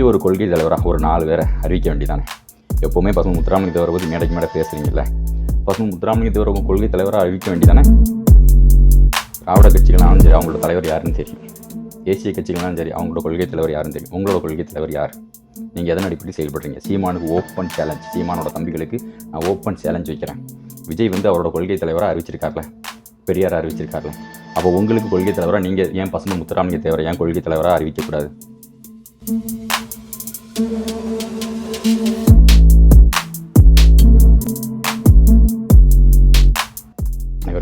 பெரிய ஒரு கொள்கை தலைவராக ஒரு நாலு பேரை அறிவிக்க வேண்டியதானே? எப்போவுமே பசுமை முத்துராமலிங்க தேவரை பற்றி மேடைக்கு மேடை பேசுகிறீங்கல்ல பசுமை முத்துராமலிங்க தேவரை உங்கள் கொள்கை தலைவராக அறிவிக்க வேண்டியதானே? திராவிட கட்சிகள்னாலும் சரி அவங்களோட தலைவர் யாருன்னு தெரியும் தேசிய கட்சிகள்னாலும் சரி அவங்களோட கொள்கை தலைவர் யாருன்னு தெரியும் உங்களோட கொள்கை தலைவர் யார்? நீங்கள் எதன் அடிப்படையில் செயல்படுறீங்க? சீமானுக்கு ஓப்பன் சேலஞ்ச் சீமானோட தம்பிகளுக்கு நான் ஓப்பன் சேலஞ்ச் வைக்கிறேன். விஜய் வந்து அவரோட கொள்கை தலைவராக அறிவிச்சிருக்கார்ல? பெரியார் அறிவிச்சிருக்கார்ல? அப்போ உங்களுக்கு கொள்கை தலைவராக நீங்கள் ஏன் பசுமை முத்துராமலிங்க தேவரை ஏன் கொள்கை தலைவராக அறிவிக்கக்கூடாது? அனைவருக்கும்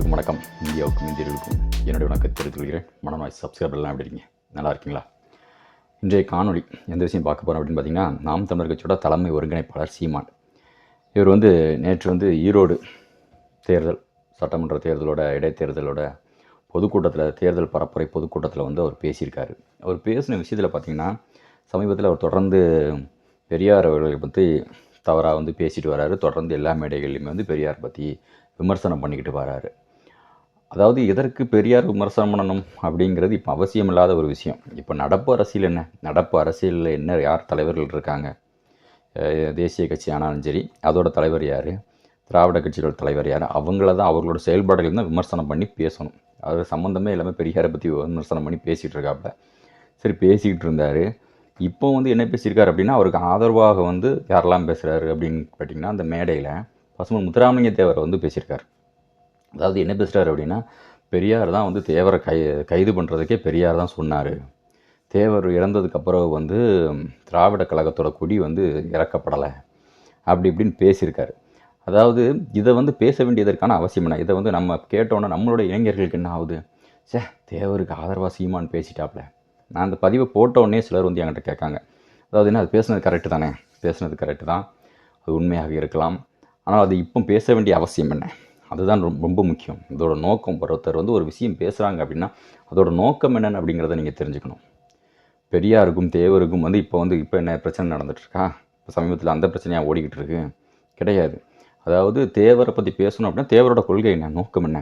வணக்கம். இந்தியாவுக்கும் இந்தியர்களுக்கும் என்னுடைய வணக்கம் தெரிவித்துக் கொள்கிறேன் மனநாய் எப்படி இருக்கீங்க? நல்லா இருக்கீங்களா? இன்றைய காணொலி எந்த விஷயம் பார்க்க போகிறோம் அப்படின்னு பார்த்தீங்கன்னா நாம் தமிழர் கட்சியோட தலைமை ஒருங்கிணைப்பாளர் சீமான். இவர் வந்து நேற்று வந்து ஈரோடு தேர்தல் சட்டமன்ற தேர்தலோட இடைத்தேர்தலோட பொதுக்கூட்டத்தில் தேர்தல் பரப்புரை பொதுக்கூட்டத்தில் வந்து அவர் பேசியிருக்காரு. அவர் பேசின விஷயத்தில் பார்த்தீங்கன்னா சமீபத்தில் அவர் தொடர்ந்து பெரியார் அவர்களை பற்றி தவறாக வந்து பேசிட்டு வராரு. தொடர்ந்து எல்லா மேடைகள்லையுமே வந்து பெரியார் பற்றி விமர்சனம் பண்ணிக்கிட்டு வராரு. அதாவது எதற்கு பெரியார் விமர்சனம் பண்ணணும் அப்படிங்கிறது இப்போ அவசியம் இல்லாத ஒரு விஷயம். இப்போ நடப்பு அரசியல் என்ன? நடப்பு அரசியலில் என்ன யார் தலைவர்கள் இருக்காங்க? தேசிய கட்சி ஆனாலும் சரி அதோட தலைவர் யார்? திராவிட கட்சியோட தலைவர் யார்? அவங்கள தான் அவர்களோட செயல்பாடுகள் தான் விமர்சனம் பண்ணி பேசணும். அது சம்மந்தமே எல்லாமே பெரியாரை பற்றி விமர்சனம் பண்ணி பேசிகிட்டு இருக்காப்புல சரி பேசிக்கிட்டு இருந்தார். இப்போ வந்து என்ன பேசியிருக்காரு அப்படின்னா அவருக்கு ஆதரவாக வந்து யாரெல்லாம் பேசுகிறாரு அப்படின்னு பார்த்தீங்கன்னா அந்த மேடையில் பசுமன் முத்துராமலிங்க தேவரை வந்து பேசியிருக்காரு. அதாவது என்ன பேசுகிறாரு அப்படின்னா பெரியார் தான் வந்து தேவரை கை கைது பண்ணுறதுக்கே பெரியார் தான் சொன்னார். தேவர் இறந்ததுக்கப்புறம் வந்து திராவிட கழகத்தோட கொடி வந்து இறக்கப்படலை. அப்படி இப்படின்னு பேசியிருக்காரு. அதாவது இதை வந்து பேச வேண்டியதற்கான அவசியம் என்ன? இதை வந்து நம்ம கேட்டோன்னே நம்மளோட இளைஞர்களுக்கு என்ன ஆகுது? சே தேவருக்கு ஆதரவாக சீமான் பேசிட்டாப்ல. நான் அந்த பதிவை போட்ட உடனே சிலர் வந்து என்கிட்ட கேட்காங்க. அதாவது என்ன அது பேசுனது கரெக்டு தானே? பேசுனது கரெக்டு தான். அது உண்மையாக இருக்கலாம். ஆனால் அது இப்போ பேச வேண்டிய அவசியம் என்ன? அதுதான் ரொம்ப ரொம்ப முக்கியம். இதோட நோக்கம். ஒருத்தர் வந்து ஒரு விஷயம் பேசுகிறாங்க அப்படின்னா அதோட நோக்கம் என்னென்னு அப்படிங்கிறத நீங்கள் தெரிஞ்சுக்கணும். பெரியாருக்கும் தேவருக்கும் வந்து இப்போ வந்து இப்போ என்ன பிரச்சனை நடந்துட்டுருக்கா? இப்போ சமீபத்தில் அந்த பிரச்சனையாக ஓடிக்கிட்டு இருக்கு கிடையாது. அதாவது தேவரை பற்றி பேசணும் அப்படின்னா தேவரோட கொள்கை என்ன? நோக்கம் என்ன?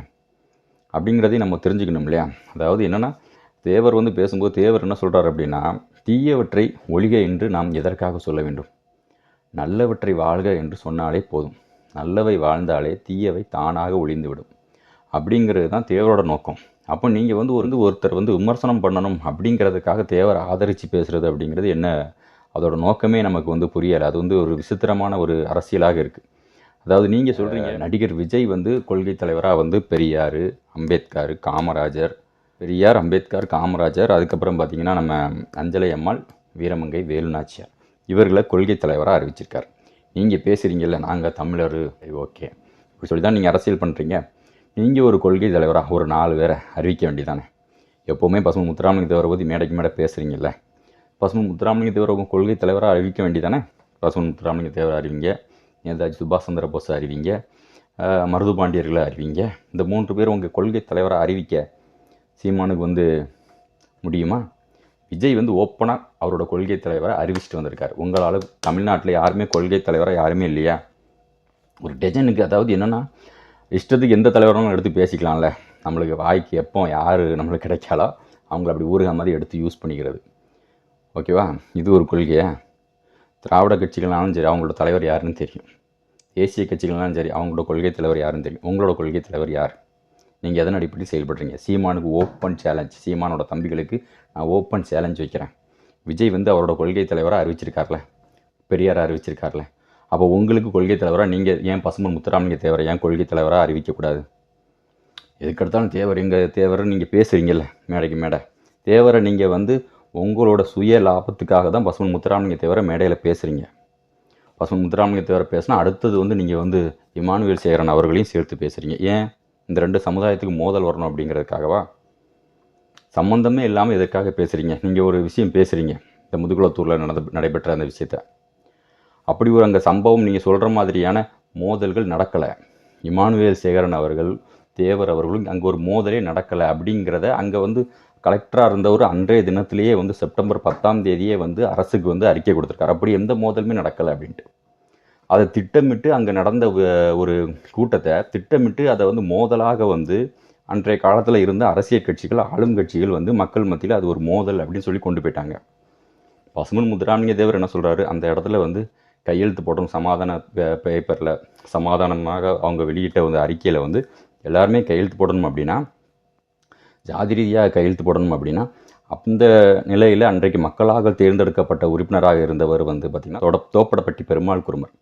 அப்படிங்கிறதையும் நம்ம தெரிஞ்சுக்கணும் இல்லையா? அதாவது என்னென்னா தேவர் வந்து பேசும்போது தேவர் என்ன சொல்கிறார் அப்படின்னா தீயவற்றை ஒழிக என்று நாம் எதற்காக சொல்ல வேண்டும்? நல்லவற்றை வாழ்க என்று சொன்னாலே போதும். நல்லவை வாழ்ந்தாலே தீயவை தானாக ஒளிந்துவிடும் அப்படிங்கிறது தான் தேவரோட நோக்கம். அப்போ நீங்கள் வந்து ஒரு ஒருத்தர் வந்து விமர்சனம் பண்ணணும் அப்படிங்கிறதுக்காக தேவரை ஆதரித்து பேசுகிறது அப்படிங்கிறது என்ன? அதோட நோக்கமே நமக்கு வந்து புரியலை. அது வந்து ஒரு விசித்திரமான ஒரு அரசியலாக இருக்குது அதாவது நீங்கள் சொல்கிறீங்க நடிகர் விஜய் வந்து கொள்கை தலைவராக வந்து பெரியார் அம்பேத்கர் காமராஜர் பெரியார் அம்பேத்கர் காமராஜர் அதுக்கப்புறம் பார்த்தீங்கன்னா நம்ம அஞ்சலை அம்மாள் வீரமங்கை வேலுநாச்சியார். இவர்களை கொள்கை தலைவராக அறிவிச்சிருக்கார். நீங்கள் பேசுகிறீங்கல்ல நாங்கள் தமிழர். ஓகே. இப்படி சொல்லி தான் நீங்கள் அரசியல் பண்ணுறீங்க நீங்கள் ஒரு கொள்கை தலைவராக ஒரு நாலு பேரை அறிவிக்க வேண்டியதானே? எப்போவுமே பசுமை முத்துராமலிங்க தேவரை பற்றி மேடைக்கு மேடை பேசுகிறீங்கல்ல பசுமை முத்துராமலிங்க தேவரை கொள்கை தலைவராக அறிவிக்க வேண்டியதானே? பசுமை முத்துராமலிங்க தேவர் அறிவிங்க. நேதாஜி சுபாஷ் சந்திர போஸ் அறிவிங்க. மருது பாண்டியர்களை அறிவிங்க. இந்த மூன்று பேர் உங்கள் கொள்கை தலைவராக அறிவிக்க சீமானுக்கு வந்து முடியுமா? விஜய் வந்து ஓப்பனாக அவரோட கொள்கை தலைவரை அறிவிச்சிட்டு வந்திருக்கார். உங்களால் தமிழ்நாட்டில் யாருமே கொள்கை தலைவராக யாருமே இல்லையா? ஒரு டெஜனுக்கு அதாவது என்னென்னா இஷ்டத்துக்கு எந்த தலைவரும் எடுத்து பேசிக்கலாம்ல. நம்மளுக்கு வாய்க்கு எப்போ யார் நம்மளுக்கு கிடைச்சாலோ அவங்கள அப்படி ஊருகா மாதிரி எடுத்து யூஸ் பண்ணிக்கிறது. ஓகேவா இது ஒரு கொள்கையா? திராவிட கட்சிகள்னாலும் சரி அவங்களோட தலைவர் யாருன்னு தெரியும். தேசிய கட்சிகள்னாலும் சரி அவங்களோட கொள்கை தலைவர் யாருன்னு தெரியும். உங்களோட கொள்கை தலைவர் யார்? நீங்கள் எதன் அடிப்படையில் செயல்படுறீங்க? சீமானுக்கு ஓப்பன் சேலஞ்ச் சீமானோட தம்பிகளுக்கு நான் ஓப்பன் சேலஞ்ச் வைக்கிறேன். விஜய் வந்து அவரோட கொள்கை தலைவராக அறிவிச்சிருக்கார்ல? பெரியார் அறிவிச்சிருக்கார்ல? அப்போ உங்களுக்கு கொள்கை தலைவராக நீங்கள் ஏன் பசுமன் முத்துராமலிங்க தேவரை ஏன் கொள்கை தலைவராக அறிவிக்கக்கூடாது? எதுக்கெடுத்தாலும் தேவர் எங்கள் தேவரை நீங்கள் பேசுகிறீங்கல்ல மேடைக்கு மேடை. தேவரை நீங்கள் வந்து உங்களோட சுய லாபத்துக்காக தான் பசுமன் முத்துராமலிங்க தேவரை மேடையில் பேசுகிறீங்க பசுமன் முத்துராமலிங்க தேவரை பேசினா அடுத்தது வந்து நீங்கள் வந்து இமானுவேல் சேகரன் அவர்களையும் சேர்த்து பேசுகிறீங்க ஏன்? இந்த ரெண்டு சமுதாயத்துக்கு மோதல் வரணும் அப்படிங்கிறதுக்காகவா? சம்மந்தமே இல்லாமல் எதற்காக பேசுகிறீங்க நீங்கள் ஒரு விஷயம் பேசுகிறீங்க இந்த முதுகுளத்தூரில் நடந்த நடைபெற்ற அந்த விஷயத்த. அப்படி ஒரு அங்கே சம்பவம் நீங்கள் சொல்கிற மாதிரியான மோதல்கள் நடக்கலை. இமானுவேல் சேகரன் அவர்கள் தேவர் அவர்களும் அங்கே ஒரு மோதலே நடக்கலை அப்படிங்கிறத அங்கே வந்து கலெக்டராக இருந்தவர் அன்றைய தினத்திலேயே வந்து செப்டம்பர் பத்தாம் தேதியே வந்து அரசுக்கு வந்து அறிக்கை கொடுத்துருக்காரு. அப்படி எந்த மோதலுமே நடக்கலை அப்படின்ட்டு. அதை திட்டமிட்டு அங்கே நடந்த ஒரு கூட்டத்தை திட்டமிட்டு அதை வந்து மோதலாக வந்து அன்றைய காலத்தில் இருந்த அரசியல் கட்சிகள் ஆளும் கட்சிகள் வந்து மக்கள் மத்தியில் அது ஒரு மோதல் அப்படின்னு சொல்லி கொண்டு போயிட்டாங்க. பசுமன் முத்துராமலிங்க தேவர் என்ன சொல்கிறாரு அந்த இடத்துல வந்து கையெழுத்து போடணும் சமாதான பேப்பரில் சமாதானமாக அவங்க வெளியிட்ட வந்து அறிக்கையில் வந்து எல்லாருமே கையெழுத்து போடணும் அப்படின்னா ஜாதி ரீதியாக கையெழுத்து போடணும் அப்படின்னா அந்த நிலையில் அன்றைக்கு மக்களாக தேர்ந்தெடுக்கப்பட்ட உறுப்பினராக இருந்தவர் வந்து பார்த்திங்கன்னா தோப்படப்பட்டி பெருமாள் குருமர்.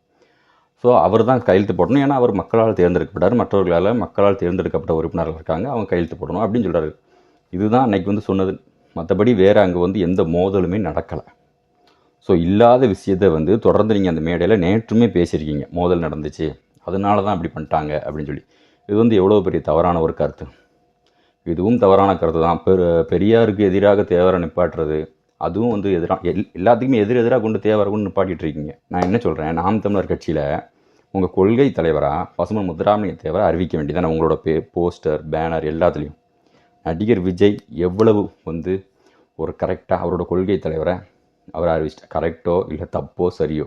ஸோ அவர் தான் கையெழுத்து போடணும். ஏன்னா அவர் மக்களால் தேர்ந்தெடுக்கப்பட்டார். மற்றவர்களால் மக்களால் தேர்ந்தெடுக்கப்பட்ட உறுப்பினர்கள் இருக்காங்க. அவங்க கையெழுத்து போடணும் அப்படின்னு சொல்கிறாரு இதுதான் அன்னைக்கு வந்து சொன்னது. மற்றபடி வேறு அங்கே வந்து எந்த மோதலுமே நடக்கலை. ஸோ இல்லாத விஷயத்தை வந்து தொடர்ந்து நீங்கள் அந்த மேடையில் நேற்றுமே பேசியிருக்கீங்க. மோதல் நடந்துச்சு. அதனால தான் அப்படி பண்ணிட்டாங்க அப்படின்னு சொல்லி. இது வந்து எவ்வளோ பெரிய தவறான ஒரு கருத்து. இதுவும் தவறான கருத்து தான். பெரு பெரியாருக்கு எதிராக தேவரை நிப்பாட்டுறது அதுவும் வந்து எதிராக எல் எல்லாத்துக்குமே எதிர் எதிராக கொண்டு தேவரை கொண்டு நிப்பாட்டிட்டு இருக்கீங்க. நான் என்ன சொல்கிறேன் நாம் தமிழர் கட்சியில் உங்கள் கொள்கை தலைவராக பசுமன் முத்துராமலிங்க தேவரை அறிவிக்க வேண்டியதானே உங்களோட பே போஸ்டர் பேனர் எல்லாத்துலேயும். நடிகர் விஜய் எவ்வளவு வந்து ஒரு கரெக்டாக அவரோட கொள்கை தலைவரை அவர் அறிவிச்சிட்டார். கரெக்டோ இல்லை தப்போ சரியோ.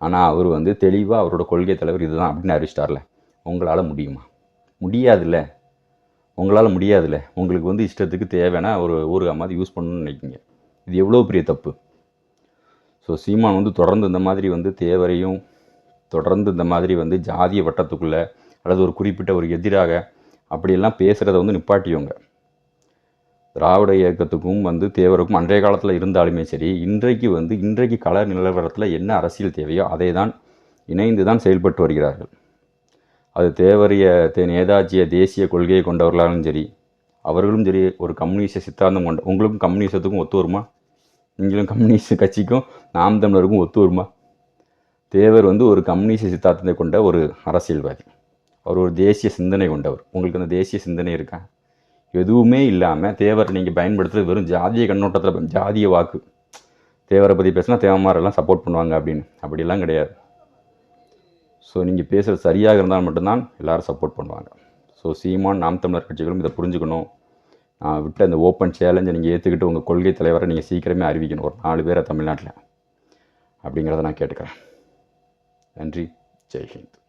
ஆனால் அவர் வந்து தெளிவாக அவரோட கொள்கை தலைவர் இதுதான் அப்படின்னு அறிவிச்சிட்டார்ல. உங்களால் முடியுமா? முடியாதுல்ல. உங்களால் முடியாதுல்ல. உங்களுக்கு வந்து இஷ்டத்துக்கு தேவைன்னா ஒரு ஊருகா மாதிரி யூஸ் பண்ணணும்னு நினைக்கிங்க இது எவ்வளோ பெரிய தப்பு? ஸோ சீமான் வந்து தொடர்ந்து இந்த மாதிரி வந்து தேவரையும் தொடர்ந்து இந்த மாதிரி வந்து ஜாதிய வட்டத்துக்குள்ளே அல்லது ஒரு குறிப்பிட்ட ஒரு எதிராக அப்படியெல்லாம் பேசுகிறத வந்து நிப்பாட்டியோங்க. திராவிட இயக்கத்துக்கும் வந்து தேவருக்கும் அன்றைய காலத்தில் இருந்தாலுமே சரி இன்றைக்கு வந்து இன்றைக்கு கள நிலவரத்தில் என்ன அரசியல் தேவையோ அதை தான் இணைந்து தான் செயல்பட்டு வருகிறார்கள். அது தேவரிய நேதாஜிய தேசிய கொள்கையை கொண்டவர்களாலும் சரி அவர்களும் சரி ஒரு கம்யூனிச சித்தாந்தம் கொண்ட உங்களுக்கும் கம்யூனிசத்துக்கும் ஒத்து வருமா? நீங்களும் கம்யூனிஸ்ட் கட்சிக்கும் நாம் தமிழருக்கும் ஒத்து வருமா? தேவர் வந்து ஒரு கம்யூனிச சித்தாந்தத்தை கொண்ட ஒரு அரசியல்வாதி. அவர் ஒரு தேசிய சிந்தனை கொண்டவர். உங்களுக்கு அந்த தேசிய சிந்தனை இருக்கா? எதுவுமே இல்லாமல் தேவர் நீங்கள் பயன்படுத்துறது வெறும் ஜாதிய கண்ணோட்டத்தில் ஜாதிய வாக்கு. தேவரை பற்றி பேசினா தேவமாரெல்லாம் சப்போர்ட் பண்ணுவாங்க அப்படின்னு. அப்படிலாம் கிடையாது. ஸோ நீங்கள் பேசுகிறது சரியாக இருந்தால் மட்டும்தான் எல்லாரும் சப்போர்ட் பண்ணுவாங்க. ஸோ சீமான் நாம் தமிழர் கட்சிகளும் இதை புரிஞ்சுக்கணும். நான் விட்ட அந்த ஓப்பன் சேலஞ்சை நீங்கள் ஏற்றுக்கிட்டு உங்கள் கொள்கை தலைவரை நீங்கள் சீக்கிரமே அறிவிக்கணும். ஒரு நாலு பேரை தமிழ்நாட்டில். அப்படிங்கிறத நான் கேட்டுக்கிறேன். நன்றி. ஜெய்ஹிந்த்.